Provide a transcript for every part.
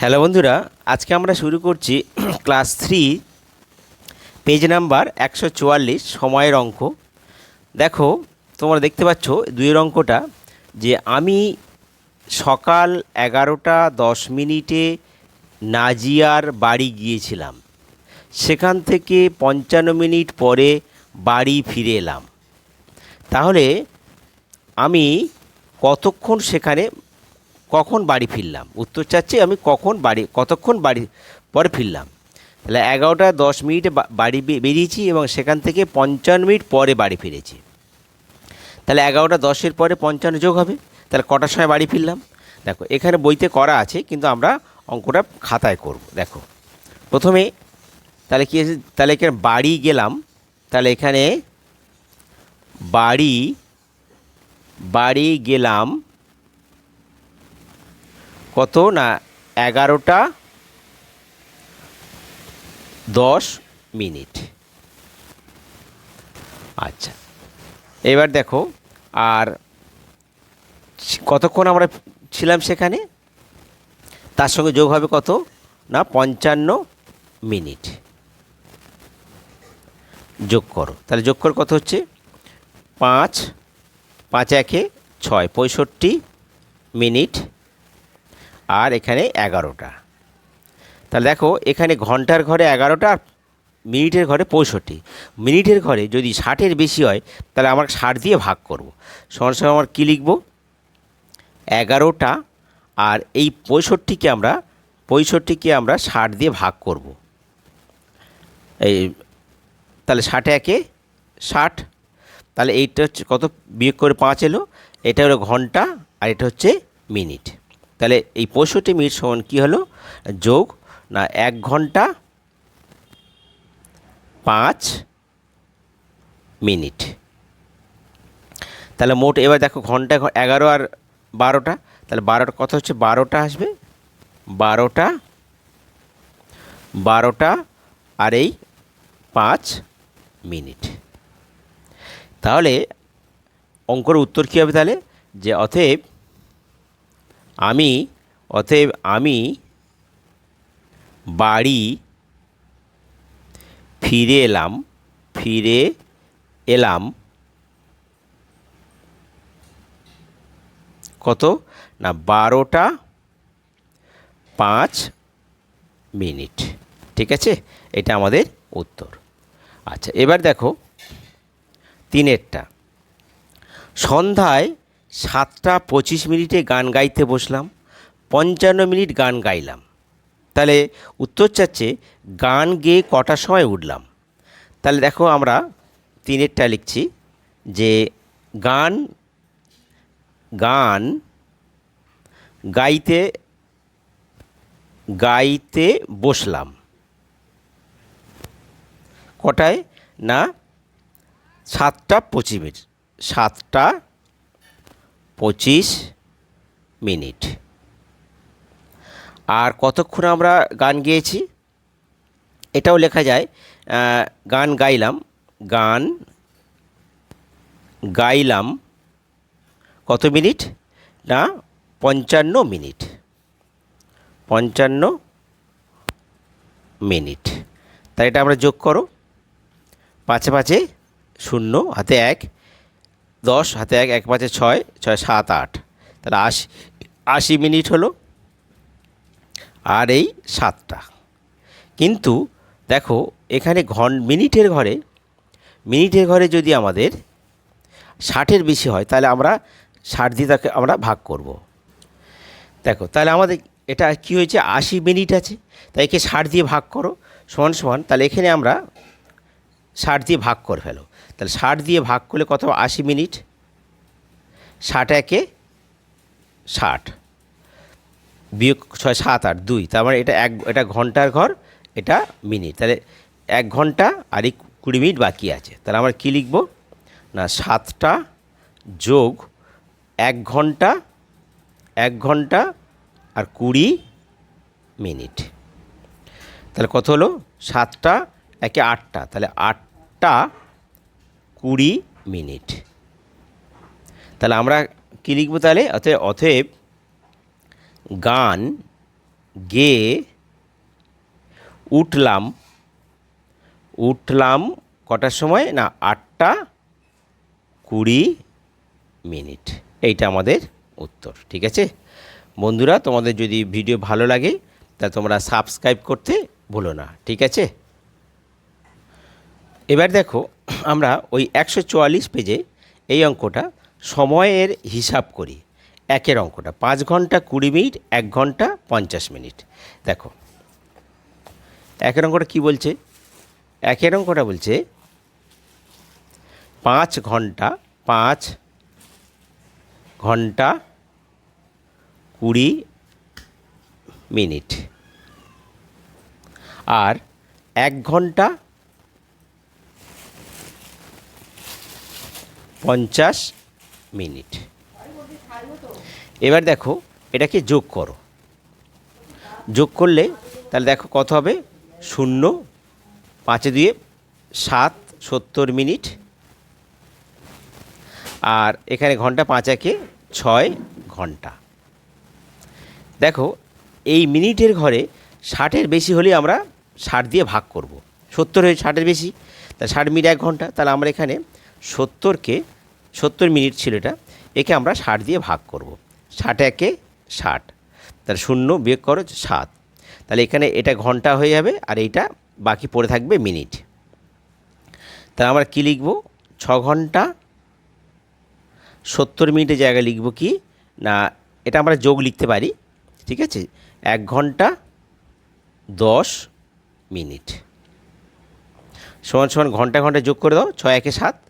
Hello বন্ধুরা, আজকে আমরা শুরু করছি ক্লাস থ্রি, পেজ নাম্বার একশো চুয়াল্লিশ, সময়ের অঙ্ক। দেখো, তোমরা দেখতে পাচ্ছ দুইয়ের অঙ্কটা, যে আমি সকাল এগারোটা দশ মিনিটে নাজিয়ার বাড়ি গিয়েছিলাম। সেখান থেকে পঞ্চান্ন মিনিট পরে বাড়ি ফিরে এলাম। তাহলে আমি কতক্ষণ সেখানে কখন বাড়ি ফিরলাম? উত্তর চাচ্ছি আমি কখন বাড়ি, কতক্ষণ বাড়ি পরে ফিরলাম। তাহলে এগারোটা দশ মিনিটে বাড়ি বেরিয়েছি এবং সেখান থেকে পঞ্চান্ন মিনিট পরে বাড়ি ফিরেছি। তাহলে এগারোটা দশের পরে পঞ্চান্ন যোগ হবে। তাহলে কটার সময় বাড়ি ফিরলাম? দেখো, এখানে বইতে করা আছে, কিন্তু আমরা অঙ্কটা খাতায় করব। দেখো, প্রথমে তাহলে কি আছে? তাহলে এখানে বাড়ি গেলাম। তাহলে এখানে বাড়ি বাড়ি গেলাম কত না এগারোটা দশ মিনিট। আচ্ছা এবার দেখো, আর কতক্ষণ আমরা ছিলাম সেখানে? তার সঙ্গে যোগ হবে কত? না, পঞ্চান্ন মিনিট। যোগ করো। তাহলে যোগ করে কত হচ্ছে? পাঁচ পাঁচ একে ছয়, পঁয়ষট্টি মিনিট। আর এখানে এগারোটা। তাহলে দেখো, এখানে ঘণ্টার ঘরে এগারোটা আর মিনিটের ঘরে পঁয়ষট্টি। মিনিটের ঘরে যদি ষাটের বেশি হয়, তাহলে আমার ষাট দিয়ে ভাগ করব। সমান সমান আমার কী লিখব? এগারোটা আর এই পঁয়ষট্টিকে আমরা পঁয়ষট্টিকে আমরা ষাট দিয়ে ভাগ করব। এই, তাহলে ষাটে একে ষাট, তাহলে এইটা হচ্ছে কত? বিয়োগ করে পাঁচ এলো, এটা হলো ঘণ্টা আর এটা হচ্ছে মিনিট। তাহলে এই পঁয়ষট্টি মিনিট সমান কী হলো? যোগ, না, এক ঘণ্টা পাঁচ মিনিট। তাহলে মোট, এবার দেখো ঘণ্টা এগারো আর বারোটা। তাহলে বারোটা কত হচ্ছে? বারোটা আসবে। বারোটা বারোটা আর এই পাঁচ মিনিট। তাহলে অঙ্কর উত্তর কী হবে তাহলে? যে অতএব আমি, অতএব আমি বাড়ি ফিরে এলাম ফিরে এলাম। কত? না, বারোটা পাঁচ মিনিট। ঠিক আছে? এটা আমাদের উত্তর। আচ্ছা এবার দেখো, তিনেরটা। সন্ধ্যায় সাতটা পঁচিশ মিনিটে গান গাইতে বসলাম, পঞ্চান্ন মিনিট গান গাইলাম। তাহলে উত্তর চাচ্ছে, গান গেয়ে কটার সময় উঠলাম? তাহলে দেখো আমরা তিনেরটা লিখছি যে গান গান গাইতে গাইতে বসলাম। কটায়? না, সাতটা পঁচিশ মিনিট। সাতটা পঁচিশ মিনিট। আর কতক্ষণ আমরা গান গেয়েছি? এটাও লেখা যায় গান গাইলাম গান গাইলাম কত মিনিট? না, পঞ্চান্ন মিনিট। পঞ্চান্ন মিনিট। তাই এটা আমরা যোগ করো। পাঁচে পাঁচে শূন্য, হাতে এক। দশ, হাতে এক এক পাঁচে ছয় ছয়, সাত, আট। তাহলে আশি আশি মিনিট হলো। আর এই সাতটা। কিন্তু দেখো, এখানে ঘন, মিনিটের ঘরে মিনিটের ঘরে যদি আমাদের ষাটের বেশি হয়, তাহলে আমরা ষাট দিয়ে তাকে আমরা ভাগ করব। দেখো, তাহলে আমাদের এটা কি হয়েছে? আশি মিনিট আছে। তাই একে ষাট দিয়ে ভাগ করো, সমান সমান, তাহলে এখানে আমরা ষাট দিয়ে ভাগ করে ফেলো। তাহলে ষাট দিয়ে ভাগ করলে কত আশি মিনিট। ষাট একে ষাট। বিয়োগ ছয়, সাত, আট, দুই। তার মানে এটা এক, এটা ঘণ্টার ঘর, এটা মিনিট। তাহলে এক ঘণ্টা আর এই কুড়ি মিনিট বাকি আছে। তাহলে আমরা কী লিখব? না, সাতটা যোগ এক ঘণ্টা এক ঘণ্টা আর কুড়ি মিনিট। তাহলে কত হলো? সাতটা একে আটটা। তাহলে আটটা কুড়ি মিনিট। তাহলে আমরা কী লিখব তাহলে? অতএব অতএব গান গেয়ে উঠলাম উঠলাম কটার সময়? না, আটটা কুড়ি মিনিট। এইটা আমাদের উত্তর, ঠিক আছে? বন্ধুরা, তোমাদের যদি ভিডিও ভালো লাগে, তা তোমরা সাবস্ক্রাইব করতে ভুলো না, ঠিক আছে? এবার দেখো আমরা ওই একশো চুয়াল্লিশ পেজে এই অঙ্কটা সময়ের হিসাব করি, একের অঙ্কটা। পাঁচ ঘণ্টা কুড়ি মিনিট, এক ঘণ্টা পঞ্চাশ মিনিট। দেখো, একের অঙ্কটা কী বলছে? একের অঙ্কটা বলছে, পাঁচ ঘণ্টা পাঁচ ঘণ্টা কুড়ি মিনিট। আর এক ঘণ্টা পঞ্চাশ মিনিট। এবার দেখো, এটাকে যোগ করো। যোগ করলে, তাহলে দেখো কত হবে? শূন্য, পাঁচে দুয়ে সাত, সত্তর মিনিট। আর এখানে ঘণ্টা পাঁচ একে ছয় ঘণ্টা। দেখো, এই মিনিটের ঘরে ষাটের বেশি হলে আমরা ষাট দিয়ে ভাগ করব। সত্তর হয়ে ষাটের বেশি তা ষাট মিনিট এক ঘণ্টা, তাহলে আমরা এখানে সত্তরকে, সত্তর মিনিট ছিল এটা, একে আমরা ষাট দিয়ে ভাগ করব। ষাট একে ষাট। তাহলে শূন্য বিয়োগ করো সাত। তাহলে এখানে এটা ঘণ্টা হয়ে যাবে আর এইটা বাকি পড়ে থাকবে মিনিট। তাহলে আমরা কী লিখব? ছ ঘণ্টা, সত্তর মিনিটের জায়গায় লিখব কি? না, এটা আমরা যোগ লিখতে পারি, ঠিক আছে? এক ঘণ্টা, দশ মিনিট। সমান সমান ঘণ্টা ঘণ্টা যোগ করে দাও, ছয় একে সাত।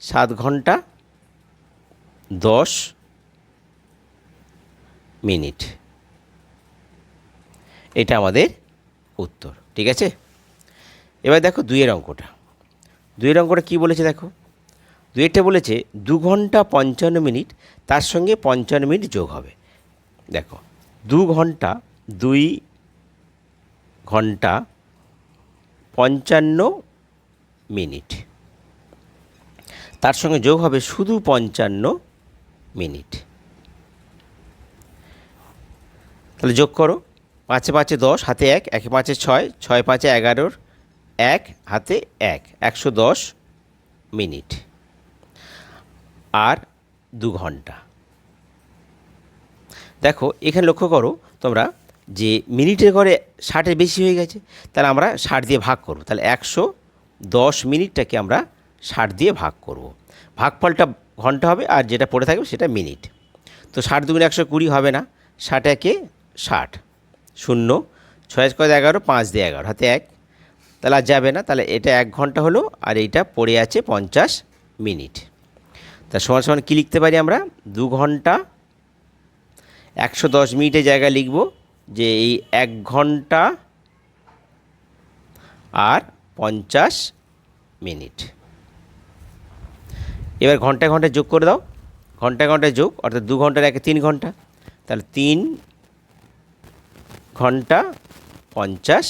সাত ঘণ্টা, দশ মিনিট। এটা আমাদের উত্তর, ঠিক আছে? এবার দেখো দুইয়ের অঙ্কটা। দুইয়ের অঙ্কটা কী বলেছে দেখো? দুইয়েরটা বলেছে দু ঘণ্টা পঞ্চান্ন মিনিট, তার সঙ্গে পঞ্চান্ন মিনিট যোগ হবে। দেখো, দু ঘণ্টা, দুই ঘণ্টা, পঞ্চান্ন মিনিট। তার সঙ্গে যোগ হবে শুধু পঞ্চান্ন মিনিট। তাহলে যোগ করো। পাঁচে পাঁচে দশ, হাতে এক, একে পাঁচে ছয় ছয় পাঁচে এগারোর এক, হাতে এক, একশো দশ মিনিট। আর দু ঘণ্টা। দেখো, এখানে লক্ষ্য করো তোমরা যে মিনিটের ঘরে ষাটের বেশি হয়ে গেছে, তাহলে আমরা ষাট দিয়ে ভাগ করব। তাহলে একশো দশ মিনিটটাকে আমরা ষাট দিয়ে ভাগ করব। ভাগফলটা ঘণ্টা হবে আর যেটা পড়ে থাকবে সেটা মিনিট। তো ষাট দুগুণ একশো কুড়ি হবে না ষাট একে ষাট। শূন্য, ছয় কয় এগারো, পাঁচ দিয়ে এগারো, হাতে এক। তাহলে আর যাবে না, তাহলে এটা এক ঘণ্টা হলো আর এইটা পড়ে আছে পঞ্চাশ মিনিট। তা সমান সমান কী লিখতে পারি আমরা? দু ঘণ্টা একশো দশ মিনিটের জায়গায় লিখব যে এই এক ঘণ্টা আর পঞ্চাশ মিনিট। এবার ঘন্টায় ঘন্টায় যোগ করে দাও। ঘন্টায় ঘন্টায় যোগ, অর্থাৎ দু ঘণ্টার একে তিন ঘণ্টা। তাহলে তিন ঘণ্টা পঞ্চাশ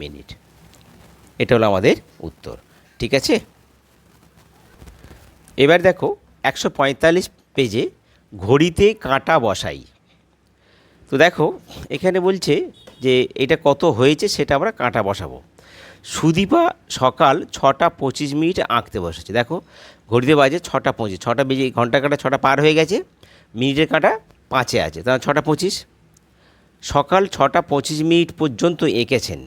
মিনিট। এটা হলো আমাদের উত্তর। ঠিক আছে? এবার দেখো, একশো পঁয়তাল্লিশ পেজে ঘড়িতে কাঁটা বসাই। তো দেখো, এখানে বলছে যে এটা কত হয়েছে সেটা আমরা কাঁটা বসাবো। সুদীপা সকাল ছটা পঁচিশ মিনিটে আঁকতে বসেছে। দেখো, ঘড়িতে বাজে ছটা পঁচিশ, ছটা বেজে, ঘণ্টা কাটা ছটা পার হয়ে গেছে, মিনিটের কাঁটা পাঁচে আছে। তাহলে ছটা পঁচিশ, সকাল ছটা পঁচিশ মিনিট পর্যন্ত এঁকেছেন।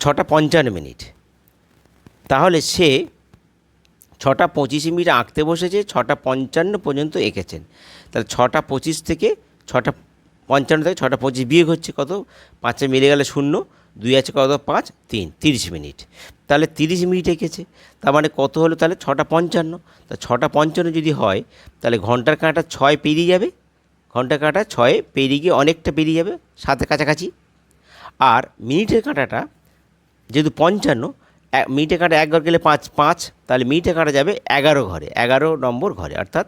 ছটা পঞ্চান্ন মিনিট। তাহলে সে ছটা পঁচিশ মিনিট আঁকতে বসেছে, ছটা পঞ্চান্ন পর্যন্ত এঁকেছেন। তাহলে ছটা পঁচিশ থেকে, ছটা পঞ্চান্ন থেকে ছটা পঁচিশ বিয়োগ হচ্ছে কত? পাঁচে মিলে গেলে শূন্য। দুই আছে কত? পাঁচ, তিন, তিরিশ মিনিট। তাহলে তিরিশ মিনিট এঁকেছে। তার মানে কত হলো? তাহলে ছটা পঞ্চান্ন। তা ছটা পঞ্চান্ন যদি হয়, তাহলে ঘণ্টার কাঁটা ছয় পেরিয়ে যাবে। ঘণ্টার কাঁটা ছয়ে পেরিয়ে গিয়ে অনেকটা পেরিয়ে যাবে সাথে কাছাকাছি। আর মিনিটের কাঁটাটা যেহেতু পঞ্চান্ন, এক কাঁটা এক ঘর গেলে পাঁচ পাঁচ, তাহলে মিনিটে কাঁটা যাবে এগারো ঘরে, এগারো নম্বর ঘরে। অর্থাৎ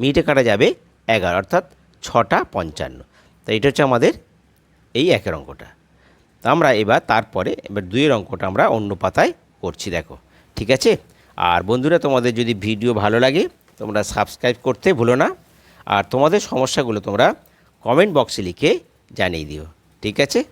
মিনিটে কাঁটা যাবে এগারো, অর্থাৎ ছটা পঞ্চান্ন। তো এটা হচ্ছে আমাদের এই একের অঙ্কটা। আমরা এবার তারপরে এবার দুইয়ের অঙ্কটা আমরা অন্য পাতায় করছি, দেখো। ঠিক আছে? আর বন্ধুরা, তোমাদের যদি ভিডিও ভালো লাগে, তোমরা সাবস্ক্রাইব করতে ভুলো না। আর তোমাদের সমস্যাগুলো তোমরা কমেন্ট বক্সে লিখে জানিয়ে দিও। ঠিক আছে?